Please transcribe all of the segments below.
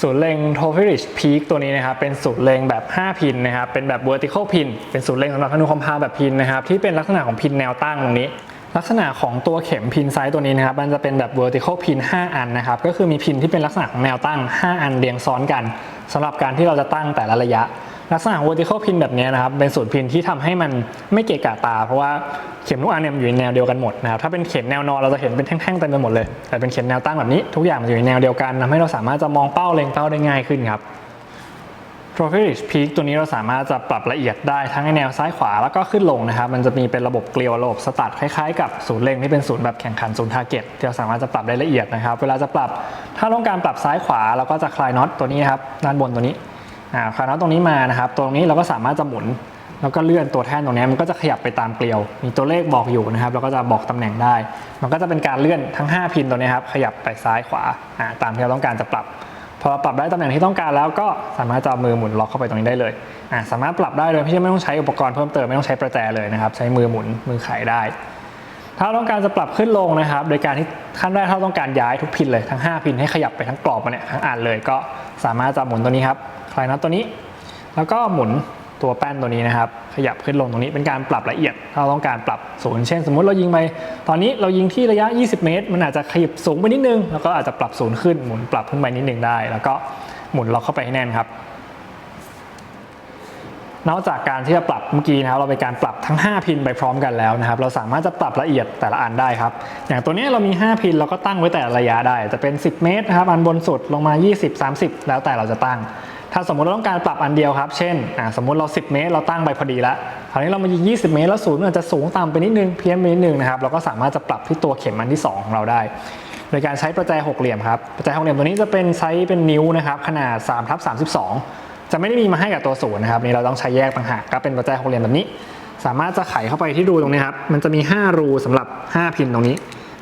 ศูนย์เล็ง t o f i r i c h Peak ตัวนี้นะครับเป็นศูนย์เล็งแบบ 5 พินนะครับเป็นแบบ vertical pin เป็นศูนย์เล็งสำหรับธนูคอมพาวแบบพินนะครับที่เป็นลักษณะของพินแนวตั้งตรงนี้ ลักษณะของตัวเข็มพินไซส์ตัวนี้นะครับมันจะเป็นแบบ vertical pin 5 อันนะครับก็คือมีพินที่เป็นลักษณะของแนวตั้ง 5 อันเรียงซ้อนกันสำหรับการที่เราจะตั้งแต่ละระยะ ลักษณะของ vertical pin แบบนี้นะครับเป็นศูนย์พินที่ทำให้มันไม่เกะกะตา เพราะว่าเข็มทุกอันเนี่ยอยู่ในแนวเดียวกันหมดนะครับถ้าเป็นเข็มแนวนอนเราจะเห็นเป็นแท่งๆเต็มไปหมดเลย แต่เป็นเข็มแนวตั้งแบบนี้ทุกอย่างมันอยู่ในแนวเดียวกันทำให้เราสามารถจะมองเป้าเล็งเป้าได้ง่ายขึ้นครับ t r o p h y r i c h Peak ตัวนี้เราสามารถจะปรับละเอียดได้ทั้งในแนวซ้ายขวาแล้วก็ขึ้นลงนะครับ มันจะมีเป็นระบบเกลียวระบบสตัดคล้ายๆกับศูนย์เล็งที่เป็นศูนย์แบบแข่งขันศูนย์ทาร์เก็ตที่เราสามารถจะปรับได้ละเอียดนะครับ เวลาจะปรับถ้าต้องการปรับซ้ายขวาเราก็จะคลายน็อตตัวนี้ครับด้านบนตัวนี้ อ่าคลายน็อตตรงนี้มานะครับ ตรงนี้เราก็สามารถจะหมุน แล้วก็เลื่อนตัวแท่นตรงนี้มันก็จะขยับไปตามเกลียว มีตัวเลขบอกอยู่นะครับเราก็จะบอกตำแหน่งได้ มันก็จะเป็นการเลื่อนทั้ง 5 พินตัวนี้ครับขยับไปซ้ายขวาอ่าตามที่เราต้องการจะปรับพอปรับได้ตำแหน่งที่ต้องการแล้วก็สามารถจะเอามือหมุนล็อกเข้าไปตรงนี้ได้เลยอ่าสามารถปรับได้โดยที่ไม่ต้องใช้อุปกรณ์เพิ่มเติมไม่ต้องใช้ประแจเลยนะครับ ใช้มือหมุนมือไขได้ ถ้าเราต้องการจะปรับขึ้นลงนะครับ โดยการที่ขั้นแรกถ้าเราต้องการย้ายทุกพินเลยทั้ง 5 พินให้ขยับไปทั้งกรอบมาเนี่ยทั้งอันเลยก็สามารถจะหมุนตัวนี้ครับคลายน็อตตัวนี้ แล้วก็หมุนตัวแป้นตัวนี้นะครับ ขยับขึ้นลงตรงนี้เป็นการปรับละเอียดถ้าเราต้องการปรับศูนย์เช่น สมมุติเรายิงไปตอนนี้เรายิงที่ระยะ 20 เมตร มันอาจจะขยับสูงไปนิดนึง แล้วก็อาจจะปรับศูนย์ขึ้นหมุนปรับขึ้นไปนิดนึงได้ แล้วก็หมุนล็อกเข้าไปให้แน่นครับ นอกจากการที่จะปรับเมื่อกี้นะครับเราเป็นการปรับทั้ง 5 พินไปพร้อมกันแล้วนะครับ เราสามารถจะปรับละเอียดแต่ละอันได้ครับ อย่างตัวนี้เรามี 5 พินเราก็ตั้งไว้แต่ระยะได้ จะเป็น 10 เมตรนะครับอันบนสุดลงมา 20 30 แล้วแต่เราจะตั้ง ถ้าสมมติเราต้องการปรับอันเดียวครับ เช่นสมมติเรา 10 เมตร เราตั้งไปพอดีแล้วคราวนี้เรามายิง20 เมตรแล้วศูนย์มันอาจจะสูงต่ำไปนิดนึงเพี้ยนไปนิดนึงนะครับเราก็สามารถจะปรับที่ตัวเข็มอันที่สองของเราได้โดยการใช้ประแจหกเหลี่ยมครับประแจหกเหลี่ยมตัวนี้จะเป็นไซส์เป็นนิ้วนะครับขนาด3ทับ32 จะไม่ได้มีมาให้กับตัวศูนย์นะครับนี่เราต้องใช้แยกต่างหากก็เป็นประแจหกเหลี่ยมแบบนี้ สามารถจะไขเข้าไปที่รูตรงนี้ครับมันจะมี 5 รูสำหรับ 5 พินตรงนี้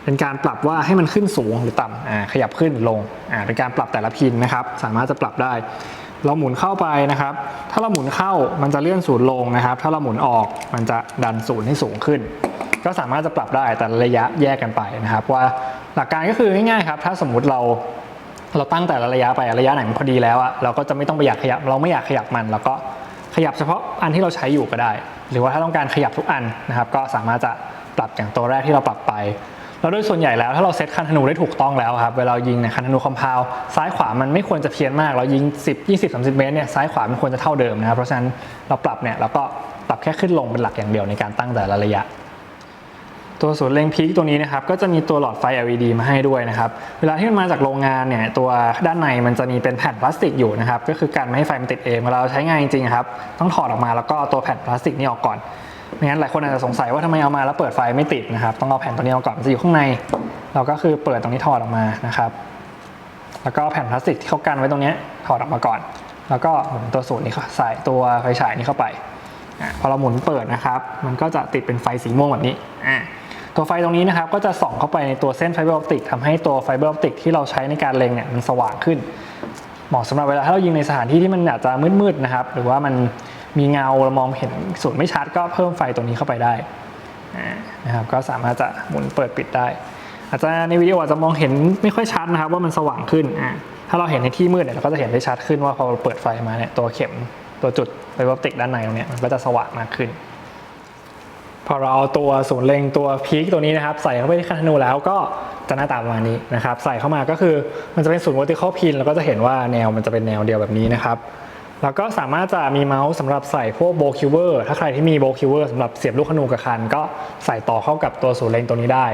เป็นการปรับว่าให้มันขึ้นสูงหรือต่ำอ่าขยับขึ้นลงอ่าเป็นการปรับแต่ละพินนะครับ สามารถจะปรับได้ เราหมุนเข้าไปนะครับ ถ้าเราหมุนเข้ามันจะเลื่อนศูนย์ลงนะครับ ถ้าเราหมุนออกมันจะดันศูนย์ให้สูงขึ้น ก็สามารถจะปรับได้แต่ระยะแยกกันไปนะครับ ว่าหลักการก็คือง่ายๆครับ ถ้าสมมุติเรา เราตั้งแต่ละระยะไประยะไหนมันพอดีแล้วอะเราก็จะไม่ต้องไปอยากขยับ เราไม่อยากขยับมันเราก็ขยับเฉพาะอันที่เราใช้อยู่ก็ได้ หรือว่าถ้าต้องการขยับทุกอันนะครับ ก็สามารถจะปรับอย่างตัวแรกที่เราปรับไปแล้วโดยส่วนใหญ่แล้วถ้าเราเซตคันธนูได้ถูกต้องแล้วครับเวลายิงเนี่ยคันธนูคอมพาวซ้ายขวามันไม่ควรจะเพี้ยนมากเรายิง 10 20 30 เมตรเนี่ยซ้ายขวามันควรจะเท่าเดิมนะครับเพราะฉะนั้นเราปรับเนี่ยเราก็ปรับแค่ขึ้นลงเป็นหลักอย่างเดียวในการตั้งแต่ละระยะ ตัวศูนย์เล็งพีคตัวนี้นะครับก็จะมีตัวหลอดไฟ LED มาให้ด้วยนะครับเวลาที่มันมาจากโรงงานเนี่ยตัวด้านในมันจะมีเป็นแผ่นพลาสติกอยู่นะครับก็คือการไม่ให้ไฟมันติดเองเวลาเราใช้งานจริงๆครับต้องถอดออกมาแล้วก็ตัวแผ่นพลาสติกนี้ออกก่อนไม่งั้นหลายคนอาจจะสงสัยว่าทำไมเอามาแล้วเปิดไฟไม่ติดนะครับต้องเอาแผ่นตัวนี้ออกก่อนมันจะอยู่ข้างใน เราก็คือเปิดตรงนี้ถอดออกมานะครับแล้วก็แผ่นพลาสติกที่เขากันไว้ตรงนี้ถอดออกมาก่อน แล้วก็หมุนตัวศูนย์นี้เข้าใส่ตัวไฟฉายนี้เข้าไปพอเราหมุนเปิดนะครับ มันก็จะติดเป็นไฟสีม่วงแบบนี้อะ ตัวไฟตรงนี้นะครับก็จะส่องเข้าไปในตัวเส้นไฟเบอร์ออปติกทำให้ตัวไฟเบอร์ออปติกที่เราใช้ในการเล็งเนี่ยมันสว่างขึ้น เหมาะสำหรับเวลาถ้าเรายิงในสถานที่ที่มันอาจจะมืดๆนะครับหรือว่ามันมีเงาเรามองเห็นส่วนไม่ชัดก็เพิ่มไฟตัวนี้เข้าไปได้นะครับก็สามารถจะหมุนเปิดปิดได้ อาจจะในวิดีโออาจจะมองเห็นไม่ค่อยชัดนะครับ ว่ามันสว่างขึ้นอ่าถ้าเราเห็นในที่มืดเนี่ยเราก็จะเห็นได้ชัดขึ้นว่าพอเราเปิดไฟมาเนี่ยตัวเข็มตัวจุดไฟออปติกด้านในตรงเนี้ยมันก็จะสว่างมากขึ้น พอเราเอาตัวศูนย์เล็งตัวพีคตัวนี้นะครับใส่เข้าไปที่คันธนูแล้วก็จะหน้าตาประมาณนี้นะครับ ใส่เข้ามาก็คือมันจะเป็นศูนย์ vertical pin แล้วก็จะเห็นว่าแนวมันจะเป็นแนวเดียวแบบนี้นะครับแล้วก็สามารถจะมีเมาส์สำหรับใส่พวกโบคิวเวอร์ถ้าใครที่มีโบคิวเวอร์สำหรับเสียบลูกขนูกับคัน ก็ใส่ต่อเข้ากับตัวศูนย์เล็งตัวนี้ได้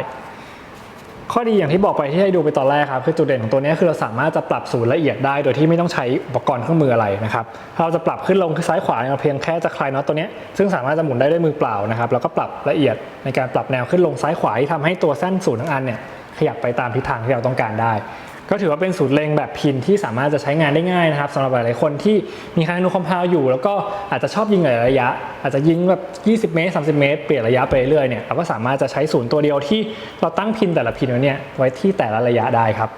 ข้อดีอย่างที่บอกไปที่ให้ดูไปตอนแรกครับคือจุดเด่นของตัวนี้คือเราสามารถจะปรับศูนย์ละเอียดได้ โดยที่ไม่ต้องใช้อุปกรณ์เครื่องมืออะไรนะครับเราจะปรับขึ้นลงซ้ายขวาเนี่ยเพียงแค่จะคลายน็อตตัวนี้ซึ่งสามารถจะหมุนได้ด้วยมือเปล่านะครับแล้วก็ปรับละเอียดในการปรับแนวขึ้นลงซ้ายขวาที่ทำให้ตัวเส้นศูนย์ทั้งอันเนี่ยขยับไปตามทิศทางที่เราต้องการได้ ก็ถือว่าเป็นสูตรเลงแบบพินที่สามารถจะใช้งานได้ง่ายนะครับสำหรับหลายๆคนที่มีคานธนูคอมพาวอยู่ แล้วก็อาจจะชอบยิงหลายระยะ อาจจะยิงแบบ 20 เมตร 30 เมตร เปลี่ยนระยะไปเรื่อยๆเนี่ยเราก็สามารถจะใช้ศูนย์ตัวเดียวที่เราตั้งพินแต่ละพินไว้เนี่ยไว้ที่แต่ละระยะได้ครับ